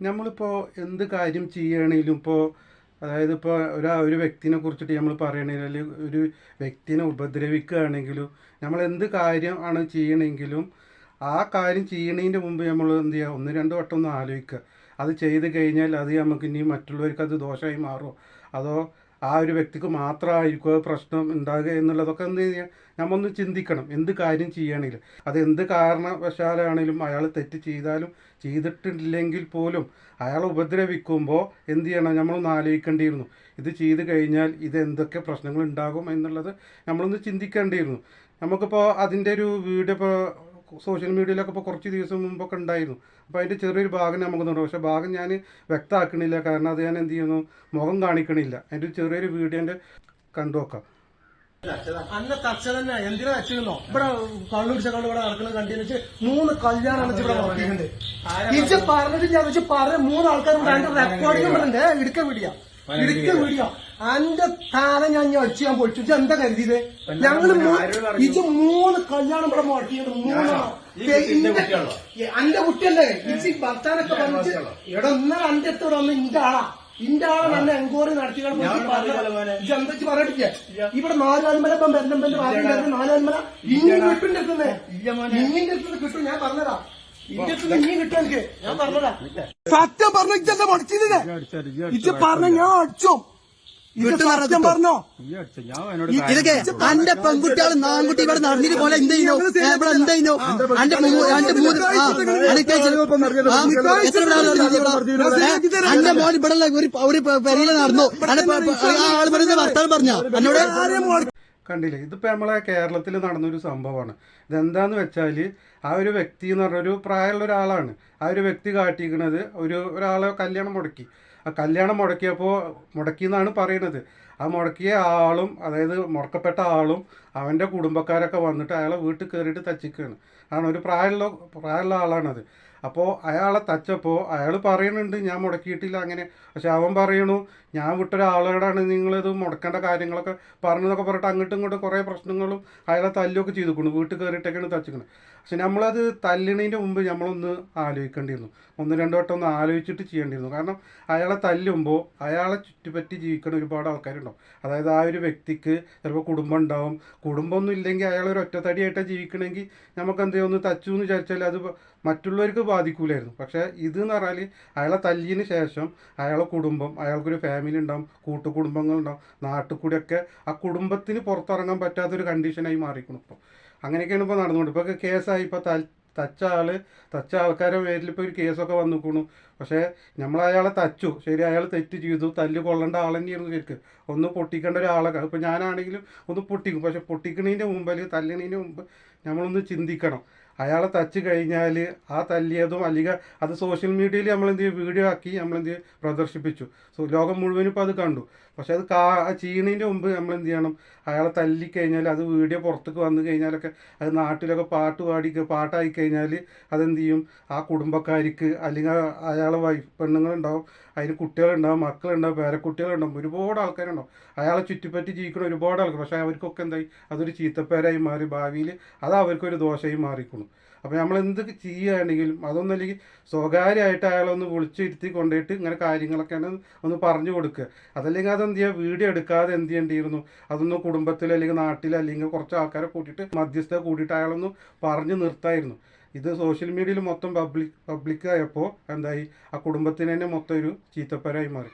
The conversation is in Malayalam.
നമ്മളിപ്പോൾ എന്ത് കാര്യം ചെയ്യുകയാണെങ്കിലും ഇപ്പോൾ അതായത് ഇപ്പോൾ ഒരു ഒരു വ്യക്തിനെ കുറിച്ചിട്ട് നമ്മൾ പറയണമെങ്കിൽ അല്ലെങ്കിൽ ഒരു വ്യക്തിനെ ഉപദ്രവിക്കുകയാണെങ്കിലും നമ്മൾ എന്ത് കാര്യം ആണ് ചെയ്യണമെങ്കിലും ആ കാര്യം ചെയ്യണതിന്റെ മുമ്പ് നമ്മൾ എന്ത് ചെയ്യുക ഒന്ന് രണ്ട് വട്ടം ഒന്ന് ആലോചിക്കുക. അത് ചെയ്ത് കഴിഞ്ഞാൽ അത് നമുക്ക് ഇനി മറ്റുള്ളവർക്ക് അത് ദോഷമായി മാറുമോ? അതോ ആ ഒരു വ്യക്തിക്ക് മാത്രമായിരിക്കും പ്രശ്നം ഉണ്ടാകുക എന്നുള്ളതൊക്കെ എന്ത് ചെയ്യുക നമ്മൊന്ന് ചിന്തിക്കണം. എന്ത് കാര്യം ചെയ്യുകയാണെങ്കിലും. അത് എന്ത് കാരണവശാലാണെങ്കിലും അയാൾ തെറ്റ് ചെയ്താലും ചെയ്തിട്ടില്ലെങ്കിൽ പോലും അയാൾ ഉപദ്രവിക്കുമ്പോൾ എന്ത് ചെയ്യണം? നമ്മളൊന്ന് ആലോചിക്കേണ്ടിയിരുന്നു. ഇത് ചെയ്ത് കഴിഞ്ഞാൽ ഇത് എന്തൊക്കെ പ്രശ്നങ്ങൾ ഉണ്ടാകും എന്നുള്ളത് നമ്മളൊന്ന് ചിന്തിക്കേണ്ടിയിരുന്നു. നമുക്കിപ്പോൾ അതിന്റെ ഒരു വീഡിയോ ഇപ്പോൾ സോഷ്യൽ മീഡിയയിലൊക്കെ ഇപ്പോൾ കുറച്ച് ദിവസം മുമ്പൊക്കെ ഉണ്ടായിരുന്നു. അപ്പോൾ അതിന്റെ ചെറിയൊരു ഭാഗം നമുക്ക് നോക്കാം പക്ഷേ ഭാഗം ഞാൻ വ്യക്തമാക്കണില്ല. കാരണം അത് ഞാൻ എന്ത് ചെയ്യുന്നു? മുഖം കാണിക്കണില്ല. അതിന്റെ ഒരു ചെറിയൊരു വീഡിയോ എന്റെ കണ്ടു നോക്കാം. അന്ന തച്ച തന്നെ എന്തിനാ അച്ഛനോ ഇവിടെ കള്ളു പിടിച്ച കള്ളു ഇവിടെ നടക്കുന്നത് കണ്ടു വെച്ച് മൂന്ന് കല്യാണം ഇവിടെ നടത്തിയിട്ടുണ്ട്. ഇജ്ജ് പറഞ്ഞിട്ട് ഞാൻ വെച്ച് പറഞ്ഞ മൂന്ന് അതിന്റെ റെക്കോർഡിംഗ് ഉണ്ട്. ഇടുക്ക വീഡിയോ. ഇടുക്ക വീഡിയോ അന്റെ താല ഞാൻ ഞാൻ അടിച്ചു ഞാൻ പൊളിച്ചു. ഇജ്ജ് എന്താ കരുതിയത്? ഞങ്ങൾ ഇത് മൂന്ന് കല്യാണം ഇവിടെ മുടക്കിയത് മൂന്ന് അന്റെ കുട്ടിയല്ലേ? ഇച്ചി ഭർത്താനൊക്കെ പറഞ്ഞിട്ട് ഇവിടെ ഒന്നാ അന്റെ അടുത്ത് ഇവിടെ വന്ന് ഇന്റെ ആളാ. ഇന്റെ ആളെ നല്ല എൻക്വയറി നടത്തി എന്താ പറഞ്ഞിട്ടില്ല? ഇവിടെ നാലാൽമല ഇപ്പം ബെല്ലമ്പന്റെ ഭാഗം നാലാൽമല ഇനി വീട്ടിന്റെ എത്തുന്നേ ഇന്നിന്റെ അടുത്ത് കിട്ടും. ഞാൻ പറഞ്ഞതാ. സത്യം പറഞ്ഞ ഇജ്ജെന്താ പഠിച്ചില്ലേ ഇജ്ജ് പറഞ്ഞ ഞാൻ അടിച്ചു. ഇത് സത്യം പറഞ്ഞോ? ഇതൊക്കെ അന്റെ പെൺകുട്ടികൾ നാൻകുട്ടി ഇവിടെ നടന്നിട്ട് പോലെ എന്തെയ്യോ ഇവിടെ എന്തെയ്യോ അന്റെ അന്റെ? അന്റെ മോൻ ഇവിടെ ഒരു ഒരു നടന്നു. ആൾ പറഞ്ഞ? വർത്താനം പറഞ്ഞ? എന്നോട് കണ്ടില്ലേ? ഇതിപ്പോൾ നമ്മളെ കേരളത്തിൽ നടന്നൊരു സംഭവമാണ്. ഇതെന്താന്ന് വെച്ചാൽ ആ ഒരു വ്യക്തി എന്ന് പറഞ്ഞ ഒരു പ്രായമുള്ള ഒരാളാണ്. ആ ഒരു വ്യക്തി കാട്ടിയിരിക്കുന്നത് ഒരു ഒരാളെ കല്യാണം മുടക്കി. ആ കല്യാണം മുടക്കിയപ്പോൾ മുടക്കി എന്നാണ് പറയുന്നത്. ആ മുടക്കിയ ആളും അതായത് മുടക്കപ്പെട്ട ആളും അവന്റെ കുടുംബക്കാരൊക്കെ വന്നിട്ട് അയാളെ വീട്ടിൽ കയറിയിട്ട് തച്ചിക്കുകയാണ് കാരണം ഒരു പ്രായമുള്ള പ്രായമുള്ള ആളാണത്. അപ്പോൾ അയാളെ തച്ചപ്പോൾ അയാൾ പറയുന്നുണ്ട് ഞാൻ മുടക്കിയിട്ടില്ല അങ്ങനെ. പക്ഷെ അവൻ പറയണു ഞാൻ വിട്ടൊരാളോടാണ് നിങ്ങളിത് മുടക്കേണ്ട കാര്യങ്ങളൊക്കെ പറഞ്ഞതൊക്കെ പറഞ്ഞിട്ട് അങ്ങോട്ടും ഇങ്ങോട്ടും കുറേ പ്രശ്നങ്ങളും അയാളെ തല്ലുമൊക്കെ ചെയ്തുക്കുന്നു വീട്ടിൽ കയറിയിട്ടൊക്കെയാണ് തച്ചിക്കുന്നത് പക്ഷെ നമ്മളത് തല്ലണതിന്റെ മുമ്പ് നമ്മളൊന്ന് ആലോചിക്കേണ്ടിയിരുന്നു. ഒന്ന് രണ്ട് വട്ടം ഒന്ന് ആലോചിച്ചിട്ട് ചെയ്യേണ്ടിയിരുന്നു. കാരണം അയാളെ തല്ലുമ്പോൾ അയാളെ ചുറ്റുപറ്റി ജീവിക്കുന്ന ഒരുപാട് ആൾക്കാരുണ്ടാവും അതായത് ആ ഒരു വ്യക്തിക്ക് ചിലപ്പോൾ കുടുംബം ഉണ്ടാവും. കുടുംബമൊന്നും ഇല്ലെങ്കിൽ അയാൾ ഒരു ഒറ്റത്തടിയായിട്ടാണ് ജീവിക്കണമെങ്കിൽ നമുക്ക് എന്തെങ്കിലും ഒന്ന് തച്ചു എന്ന് വിചാരിച്ചാൽ അത് മറ്റുള്ളവർക്ക് ബാധിക്കൂലായിരുന്നു. പക്ഷേ ഇത് എന്ന് പറഞ്ഞാൽ അയാളെ തല്ലിയതിന് ശേഷം അയാളെ കുടുംബം അയാൾക്കൊരു ഫാമിലി ഉണ്ടാവും കൂട്ടുകുടുംബങ്ങളുണ്ടാവും നാട്ടിൽ കൂടിയൊക്കെ ആ കുടുംബത്തിന് പുറത്തിറങ്ങാൻ പറ്റാത്തൊരു കണ്ടീഷനായി മാറിക്കണം ഇപ്പോൾ അങ്ങനെയൊക്കെയാണ് ഇപ്പോൾ നടന്നുകൊണ്ട് ഇപ്പോൾ കേസായി. ഇപ്പോൾ തച്ച ആൾ തച്ച ആൾക്കാരുടെ പേരിൽ ഇപ്പോൾ ഒരു കേസൊക്കെ വന്നിക്കണു. പക്ഷേ നമ്മൾ അയാളെ തച്ചു. ശരി അയാൾ തെറ്റ് ചെയ്തു. തല്ല് കൊള്ളേണ്ട ആൾ തന്നെയായിരുന്നു ശരിക്കും. ഒന്ന് പൊട്ടിക്കേണ്ട ഒരാളൊക്കെ ഇപ്പോൾ ഞാനാണെങ്കിലും ഒന്ന് പൊട്ടിക്കും. പക്ഷെ പൊട്ടിക്കണതിന്റെ മുമ്പ് അല്ലെങ്കിൽ തല്ലണതിന്റെ മുമ്പ് നമ്മളൊന്ന് ചിന്തിക്കണം. അയാളെ തച്ച് കഴിഞ്ഞാൽ ആ തല്ലിയതും അല്ലെങ്കിൽ അത് സോഷ്യൽ മീഡിയയിൽ നമ്മളെന്ത് വീഡിയോ ആക്കി നമ്മളെന്ത് പ്രദർശിപ്പിച്ചു. സോ ലോകം മുഴുവനും ഇപ്പോൾ അത് കണ്ടു. പക്ഷെ അത് കാ ചെയ്യുന്നതിന്റെ മുമ്പ് നമ്മൾ എന്ത് ചെയ്യണം? അയാളെ തല്ലിക്കഴിഞ്ഞാൽ അത് വീഡിയോ പുറത്തേക്ക് വന്നു കഴിഞ്ഞാലൊക്കെ അത് നാട്ടിലൊക്കെ പാട്ട് പാടി പാട്ടായി കഴിഞ്ഞാൽ അതെന്ത് ചെയ്യും? ആ കുടുംബക്കാർക്ക് അല്ലെങ്കിൽ അയാളെ വൈഫ് പെണ്ണുങ്ങളുണ്ടാവും. അതിന് കുട്ടികളുണ്ടാവും മക്കളുണ്ടാവും പേരക്കുട്ടികളുണ്ടാവും ഒരുപാട് ആൾക്കാരുണ്ടാവും. അയാളെ ചുറ്റിപ്പറ്റി ജീവിക്കുന്ന ഒരുപാട് ആൾക്കാർ പക്ഷേ അവർക്കൊക്കെ എന്തായി? അതൊരു ചീത്തപ്പേരായി മാറി. ഭാവിയിൽ അത് അവർക്കൊരു ദോഷമായി മാറിക്കുന്നു അപ്പോൾ നമ്മൾ എന്ത് ചെയ്യുകയാണെങ്കിലും അതൊന്നും അല്ലെങ്കിൽ സ്വകാര്യമായിട്ട് അയാളൊന്ന് വിളിച്ചിരുത്തി കൊണ്ടുപോയിട്ട് ഇങ്ങനെ കാര്യങ്ങളൊക്കെയാണ് ഒന്ന് പറഞ്ഞു കൊടുക്കുക. അതല്ലെങ്കിൽ അതെന്ത് ചെയ്യുക വീഡിയോ എടുക്കാതെ എന്ത് ചെയ്യേണ്ടിയിരുന്നു? അതൊന്ന് കുടുംബത്തിൽ അല്ലെങ്കിൽ നാട്ടിൽ അല്ലെങ്കിൽ കുറച്ച് ആൾക്കാരെ കൂട്ടിയിട്ട് മധ്യസ്ഥ കൂട്ടിയിട്ട് അയാളൊന്ന് പറഞ്ഞു നിർത്തായിരുന്നു. ഇത് സോഷ്യൽ മീഡിയയിൽ മൊത്തം പബ്ലിക് പബ്ലിക്കായപ്പോൾ എന്തായി? ആ കുടുംബത്തിന് തന്നെ മൊത്തം ഒരു ചീത്തപ്പരായി മാറി.